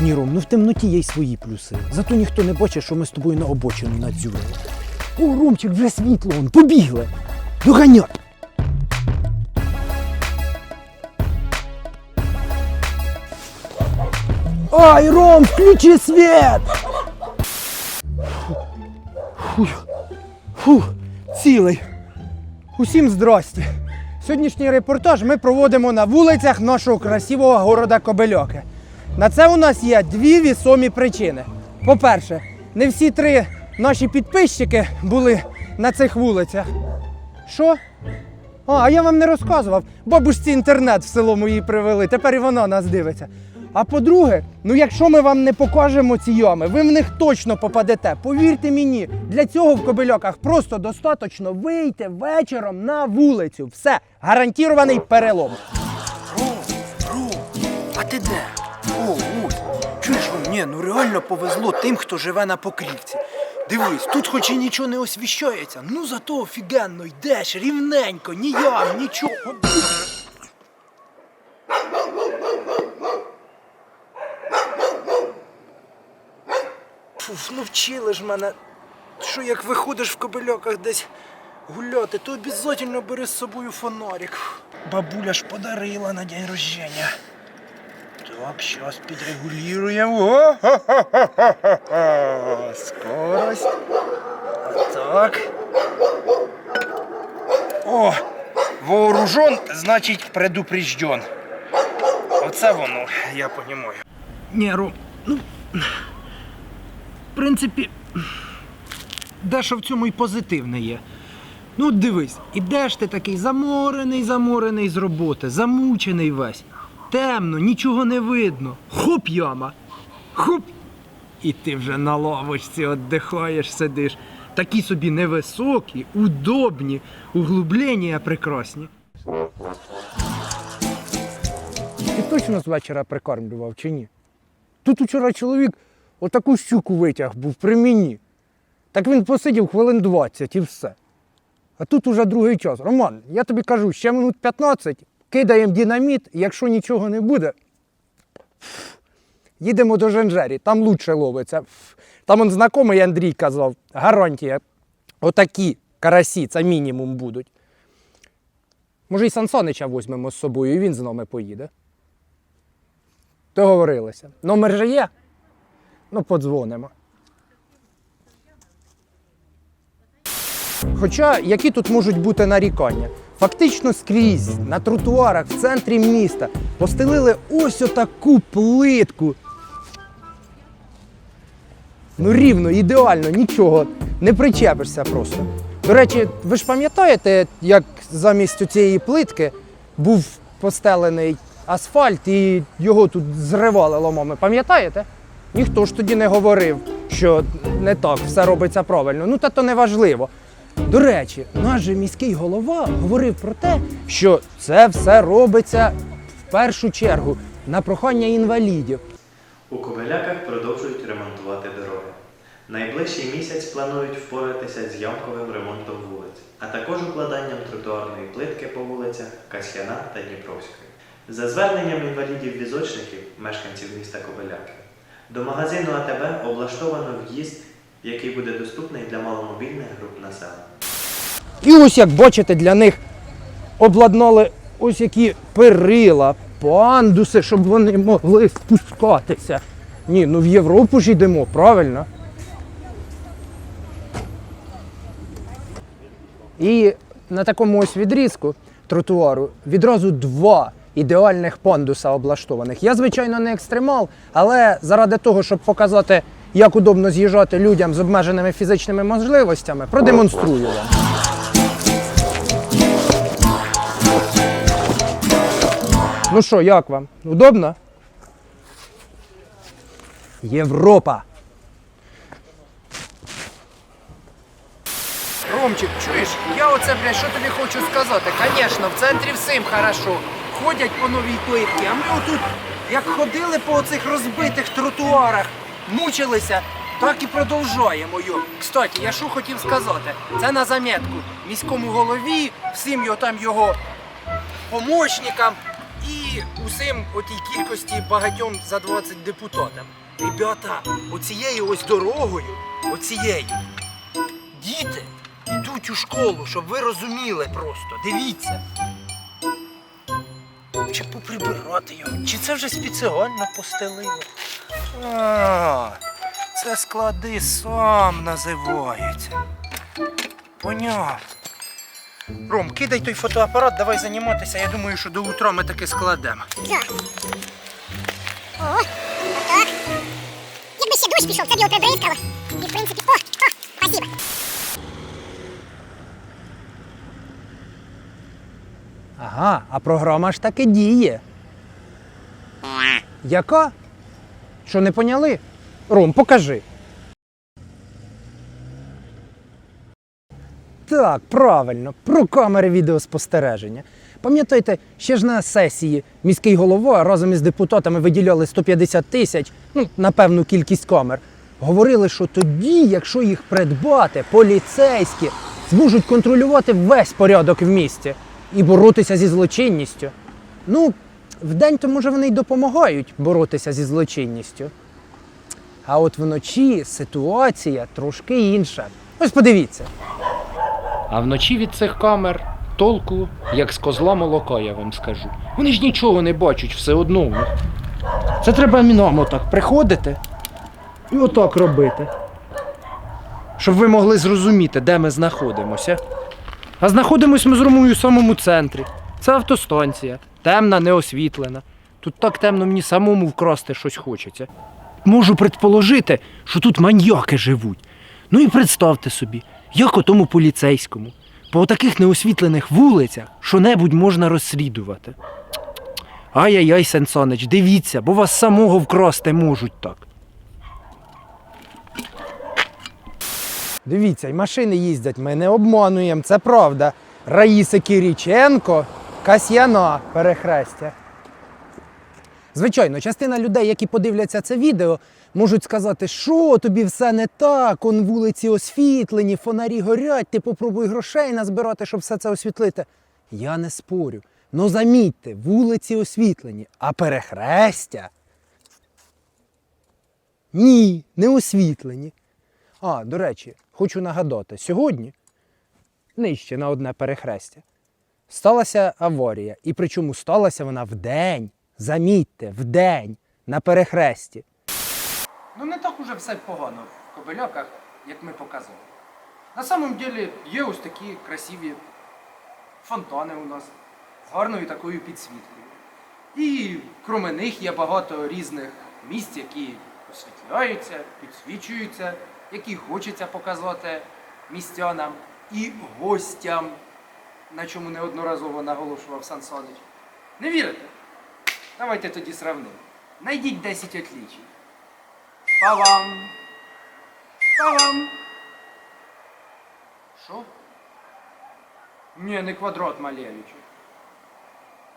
Ні, Ром, ну в темноті є й свої плюси. Зато ніхто не бачить, що ми з тобою на обочину надзюрили. О, Ромчик, вже світло, он, побігли. Доганяй. Ай, Ром, включи свет! Фу, фу, цілий. Усім здрасте. Сьогоднішній репортаж ми проводимо на вулицях нашого красивого города Кобельоки. На це у нас є дві вісомі причини. По-перше, не всі три наші підписчики були на цих вулицях. Що? А, я вам не розказував. Бабусці інтернет в село мої привели, тепер і вона нас дивиться. А по-друге, ну якщо ми вам не покажемо ці ями, ви в них точно попадете. Повірте мені, для цього в Кобильоках просто достатньо вийти вечором на вулицю. Все, гарантірований перелом. Ром, Ром, а ти де? О, ось. Чуєш, Ром, ні, ну реально повезло тим, хто живе на покрівці. Дивись, тут хоч і нічого не освіщається, ну зато офігенно йдеш, рівненько, ні ям, нічого. Фуф, ну вчили ж мене, що як виходиш в кобильоках десь гуляти, то обов'язково бери з собою фонарик. Бабуля ж подарила на день рождения. Так, сейчас підрегулюємо. Скорость. Так. О, вооружен, значить предупрежден. Оце воно, я понімаю. Ні, Ром, ну. В принципі, дещо в цьому і позитивне є. Ну, дивись, ідеш ти такий заморений, заморений з роботи, замучений весь. Темно, нічого не видно. Хоп яма. Хоп. І ти вже на лавочці віддихаєш, сидиш. Такі собі невисокі, удобні, углублення прекрасні. Ти точно з вечора прикормлював чи ні? Тут учора чоловік отаку щуку витяг був при мені. Так він посидів хвилин 20 і все. А тут уже другий час. Роман, я тобі кажу, ще минут 15, кидаємо динаміт, якщо нічого не буде, їдемо до Женжері, там лучше ловиться. Там он знайомий Андрій казав, гарантія, отакі карасі, це мінімум будуть. Може, і Сансонича візьмемо з собою, і він з нами поїде. Договорилися. Номер же є? Ну, подзвонимо. Хоча які тут можуть бути нарікання? Фактично скрізь, на тротуарах, в центрі міста постелили ось отаку плитку. Ну рівно, ідеально, нічого, не причепишся просто. До речі, ви ж пам'ятаєте, як замість цієї плитки був постелений асфальт і його тут зривали ломами. Пам'ятаєте? Ніхто ж тоді не говорив, що не так все робиться правильно. Ну та то не важливо. До речі, наш же міський голова говорив про те, що це все робиться в першу чергу на прохання інвалідів. У Кобеляках продовжують ремонтувати дороги. Найближчий місяць планують впоратися з ямковим ремонтом вулиць, а також укладанням тротуарної плитки по вулицях Касьяна та Дніпровської. За зверненням інвалідів-візочників, мешканців міста Кобеляки, до магазину АТБ облаштовано в'їзд, який буде доступний для маломобільних груп населення. І ось як бачите, для них обладнали ось які перила, пандуси, щоб вони могли спускатися. Ні, ну в Європу ж йдемо, правильно? І на такому ось відрізку тротуару відразу два ідеальних пандуса облаштованих. Я, звичайно, не екстремал, але заради того, щоб показати, як удобно з'їжджати людям з обмеженими фізичними можливостями, продемонструю вам. Ну що, як вам? Удобно? Європа. Ромчик, чуєш, я оце, блядь, що тобі хочу сказати? Звісно, в центрі всім хорошо. Ходять по новій плитці, а ми отут, як ходили по оцих розбитих тротуарах, мучилися, так і продовжуємо. Йо. Кстати, я що хотів сказати? Це на заметку міському голові, всім його там його помощникам і усім отій кількості багатьом за 20 депутатам. Ребята, оцією ось дорогою, оцією, діти йдуть у школу, щоб ви розуміли просто. Дивіться. Чи поприбирати його? Чи це вже спеціально постелили? А, це склади сам називається. Понятно. Ром, кидай той фотоапарат, давай займатися. Я думаю, що до утра ми таки складемо. Так. О, так. Якби ще дощ пішов, це б його прибризкало. І в принципі, о, о, спасибо. Ага, а програма ж таки діє. Яка? Що не поняли? Ром, покажи. Так, правильно, про камери відеоспостереження. Пам'ятаєте, ще ж на сесії міський голова разом із депутатами виділяли 150 тисяч ну, на певну кількість камер. Говорили, що тоді, якщо їх придбати, поліцейські зможуть контролювати весь порядок в місті і боротися зі злочинністю. Ну, вдень то може вони й допомагають боротися зі злочинністю. А от вночі ситуація трошки інша. Ось подивіться. А вночі від цих камер толку, як з козла молока, я вам скажу. Вони ж нічого не бачать все одно. Це треба міном отак приходити і отак робити. Щоб ви могли зрозуміти, де ми знаходимося. А знаходимось ми з Ромою в самому центрі. Це автостанція, темна, неосвітлена. Тут так темно мені самому вкрасти щось хочеться. Можу предположити, що тут маньяки живуть. Ну і представте собі, як отому поліцейському. По таких неосвітлених вулицях що-небудь можна розслідувати. Ай-яй-яй, Сенсонич, дивіться, бо вас самого вкрасти можуть так. Дивіться, і машини їздять, ми не обмануємо, це правда. Раїси Кіріченко, Касьяна перехрестя. Звичайно, частина людей, які подивляться це відео, можуть сказати, що тобі все не так, он вулиці освітлені, фонарі горять, ти попробуй грошей назбирати, щоб все це освітлити. Я не спорю. Ну замітьте, вулиці освітлені, а перехрестя. Ні, не освітлені. А, до речі, хочу нагадати, сьогодні нижче на одне перехрестя сталася аварія. І причому сталася вона вдень. Замітьте, вдень, на перехресті. Ну не так уже все погано в кобиляках, як ми показали. На самом деле є ось такі красиві фонтани у нас з гарною такою підсвіткою. І кроме них є багато різних місць, які освітляються, підсвічуються, які хочеться показати містянам і гостям, на чому неодноразово наголошував Сан Санич. Не вірите? Давайте тоді сравнимо. Найдіть 10 отличий. Па-вам! Па-вам! Що? Ні, не квадрат Малевича.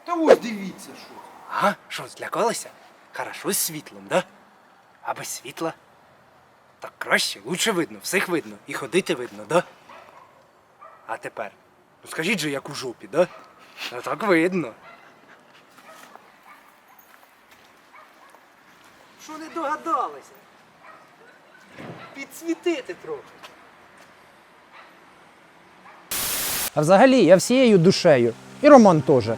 Та ось дивіться, що. Ага, що, злякалися? Хорошо з світлом, да? А без світла? Так краще, лучше видно, всіх видно. І ходити видно, да? А тепер? Ну скажіть же, як у жопі, да? Ну так видно. Що не догадалися? Підсвітити трохи. А взагалі, я всією душею, і Роман теж,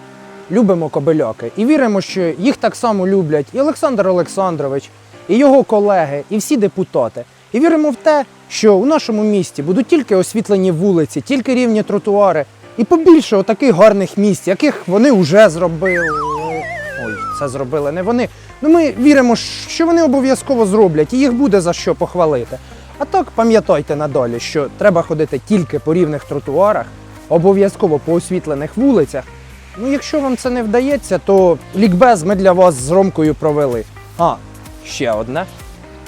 любимо кобильоки. І віримо, що їх так само люблять і Олександр Олександрович, і його колеги, і всі депутати. І віримо в те, що у нашому місті будуть тільки освітлені вулиці, тільки рівні тротуари, і побільше отаких гарних місць, яких вони вже зробили. Ой, це зробили не вони. Ну ми віримо, що вони обов'язково зроблять, і їх буде за що похвалити. А так пам'ятайте надалі, що треба ходити тільки по рівних тротуарах, обов'язково по освітлених вулицях. Ну, якщо вам це не вдається, то лікбез ми для вас з Ромкою провели. А, ще одне.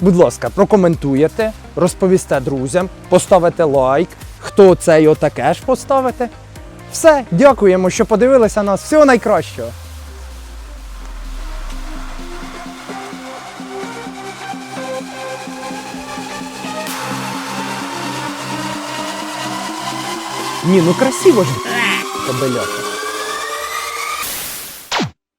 Будь ласка, прокоментуєте, розповісте друзям, поставите лайк. Хто це й отаке ж поставите. Все, дякуємо, що подивилися нас. Всього найкращого! Ні, ну красиво ж. Кобельока.